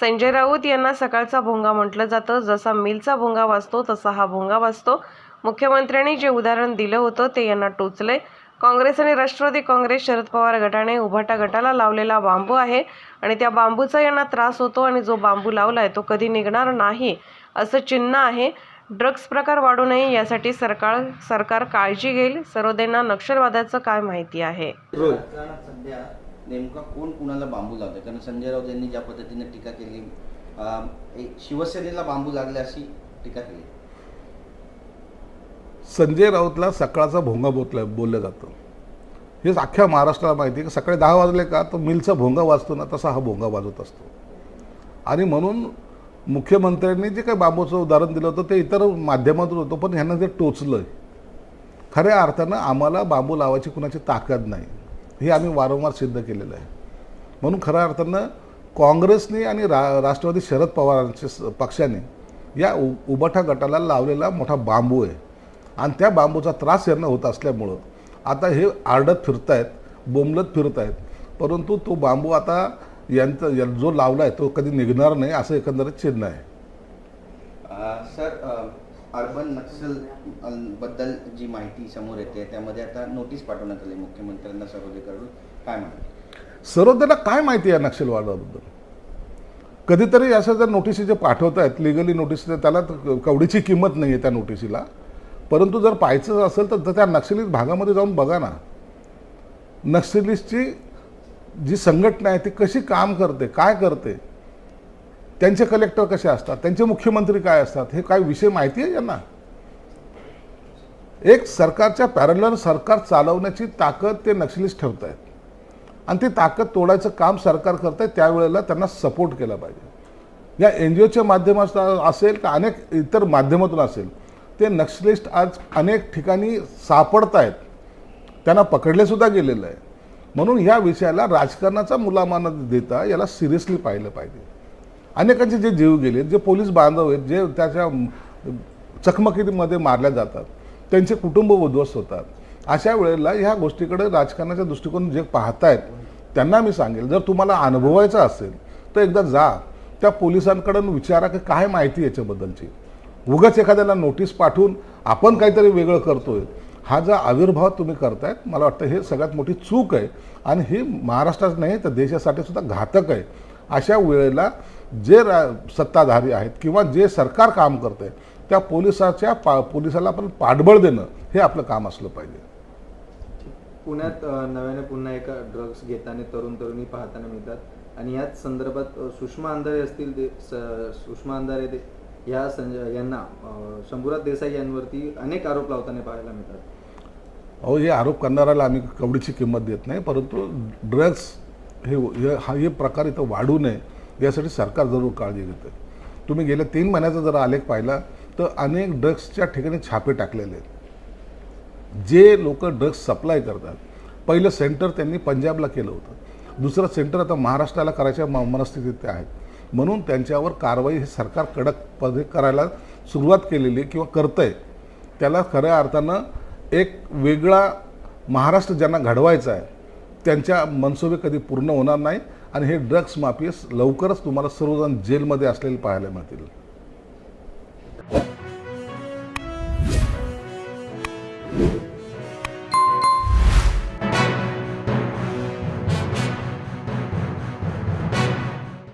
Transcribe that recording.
संजय राऊत यांना सकाळचा भोंगा म्हटलं जातं. जसा मिलचा भोंगा वाजतो तसा हा भोंगा वाजतो. मुख्यमंत्र्यांनी जे उदाहरण दिलं होतं ते यांना टोचलंय. काँग्रेस आणि राष्ट्रवादी काँग्रेस शरद पवार गटाने उभाटा गटाला लावलेला बांबू आहे आणि त्या बांबूचा यांना त्रास होतो आणि जो बांबू लावलाय तो कधी निघणार नाही असं चिन्ह आहे. ड्रग्स प्रकार वाढू नये यासाठी सरकार सरकार काळजी घेईल. सरोदेंना नक्षलवादाचं काय माहिती आहे? नेमका कोण कुणाला बांबू लावतं कारण संजय राऊत यांनी ज्या पद्धतीने टीका केली एक शिवसेनेला बांबू लागले अशी टीका केली. संजय राऊतला सकाळचा भोंगा बोतला बोललं जातं. हे अख्ख्या महाराष्ट्राला माहिती आहे की सकाळी दहा वाजले का तर मिलचा भोंगा वाजतो ना तसा हा भोंगा वाजत असतो. आणि म्हणून मुख्यमंत्र्यांनी जे काही बांबूचं उदाहरण दिलं होतं ते इतर माध्यमातून होतं पण ह्यांना जे टोचलं खऱ्या अर्थानं आम्हाला बांबू लावायची कुणाची ताकद नाही. हे आम्ही वारंवार सिद्ध केलेलं आहे. म्हणून खऱ्या अर्थानं काँग्रेसने आणि रा राष्ट्रवादी शरद पवारांच्या स- पक्षाने या उ उबाठा गटाला लावलेला मोठा बांबू आहे. आणि त्या बांबूचा त्रास यांना होत असल्यामुळं आता हे आरडत आहेत बोंबलत फिरत आहेत परंतु तो बांबू आता यांचा जो लावला आहे तो कधी निघणार नाही असं एकंदरीत चिन्ह आहे. सर अर्बन नक्सलबद्दल जी माहिती समोर येते त्यामध्ये आता नोटीस पाठवण्यात आली मुख्यमंत्र्यांना सरोदेकडून काय म्हणतात सरोदेला काय माहिती आहे नक्षलवादाबद्दल कधीतरी अशा जर नोटिसी जे पाठवत आहेत लिगली नोटीस त्याला तर कवडीची किंमत नाही आहे त्या नोटिसीला परंतु जर पाहायचं असेल तर त्या नक्षलित भागामध्ये जाऊन बघा ना. नक्षलिस्टची जी संघटना आहे ती कशी काम करते काय करते? त्यांचे कलेक्टर कसे असतात? त्यांचे मुख्यमंत्री काय असतात? हे काय विषय माहिती आहे यांना? एक सरकारच्या पॅरलर सरकार चालवण्याची ताकद ते नक्षलिस्ट ठेवत आहेत आणि ती ताकद तोडायचं काम सरकार करत आहे त्यावेळेला त्यांना सपोर्ट केला पाहिजे. या एन जी ओच्या माध्यमातून असेल का अनेक इतर माध्यमातून असेल ते नक्षलिस्ट आज अनेक ठिकाणी सापडत आहेत त्यांना पकडलेसुद्धा गेलेलं आहे. म्हणून ह्या विषयाला राजकारणाचा मुलामाना देता याला सिरियसली पाहिलं पाहिजे. अनेकांचे जे जीव गेले जे पोलीस बांधव आहेत जे त्याच्या चकमकीमध्ये मारल्या जातात त्यांचे कुटुंब उद्ध्वस्त होतात. अशा वेळेला ह्या गोष्टीकडे राजकारणाच्या दृष्टिकोन जे पाहतायत त्यांना मी सांगेल जर तुम्हाला अनुभवायचं असेल तर एकदा जा त्या पोलिसांकडून विचारा की काय माहिती याच्याबद्दलची. उगाच एखाद्याला नोटीस पाठवून आपण काहीतरी वेगळं करतोय. हा जो आविर्भाव तुम्ही करतायत मला वाटतं हे सगळ्यात मोठी चूक आहे आणि ही महाराष्ट्रात नाही तर देशासाठी सुद्धा घातक आहे. अशा वेळेला जे रा सत्ताधारी आहेत किंवा जे सरकार काम करते त्या पोलिसाच्या पा पोलिसाला आपण पाठबळ देणं हे आपलं काम असलं पाहिजे. पुण्यात नव्याने पुन्हा एका ड्रग्ज घेताना तरुण तरुणी पाहताना मिळतात. आणि याच संदर्भात सुषमा अंधारे असतील ते सुषमा अंधारे ते या संजय यांना शंभूराज देसाई यांवरती अनेक आरोप लावताना पाहायला मिळतात. अहो हे आरोप करणाऱ्याला आम्ही कवडीची किंमत देत नाही परंतु ड्रग्स हे हे- हा हे प्रकार इथं वाढू नये यासाठी सरकार जरूर काळजी घेतं. तुम्ही गेल्या तीन महिन्याचा जर आलेख पाहिला तर अनेक ड्रग्सच्या ठिकाणी छापे टाकलेले आहेत. जे लोक ड्रग्स सप्लाय करतात पहिलं सेंटर त्यांनी पंजाबला केलं होतं. दुसरं सेंटर आता महाराष्ट्राला करायच्या म- मनस्थितीत ते आहेत म्हणून त्यांच्यावर कारवाई हे सरकार कडकपणे करायला सुरुवात केलेली आहे किंवा करतं आहे त्याला खऱ्या अर्थानं एक वेगळा महाराष्ट्र ज्यांना घडवायचा आहे त्यांच्या मनसोबे कधी पूर्ण होणार नाही. आणि हे ड्रग्स माफियस लवकरच तुम्हाला सर्वजण जेलमध्ये असलेले पाहायला मिळतील.